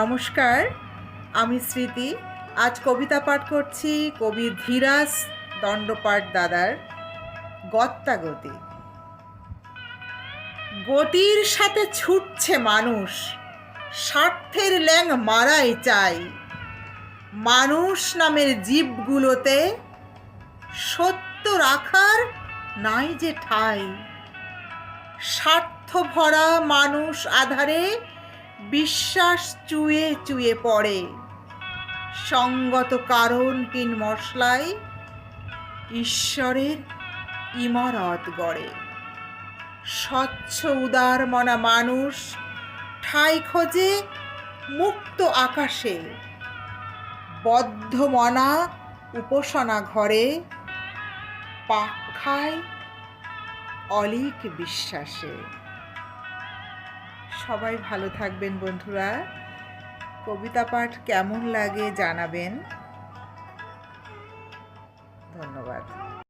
নমস্কার, আমি স্মৃতি। আজ কবিতা পাঠ করছি কবি ধীরাজ দণ্ডপাঠ দাদার গত্যাগতি। গতির সাথে ছুটছে মানুষ, স্বার্থের ল্যাং মারাই চাই। মানুষ নামের জীবগুলোতে সত্য রাখার নাই যে ঠাই। স্বার্থ ভরা মানুষ আধারে বিশ্বাস চুয়ে চুয়ে পড়ে। সঙ্গত কারণ কিন মশলায় ঈশ্বরের ইমারত গড়ে। স্বচ্ছ উদার মনা মানুষ ঠাই খোঁজে মুক্ত আকাশে। বদ্ধ মনা উপাসনা ঘরে, পাক খায় অলিক বিশ্বাসে। সবাই ভালো থাকবেন বন্ধুরা। কবিতা পাঠ কেমন লাগে জানাবেন। ধন্যবাদ।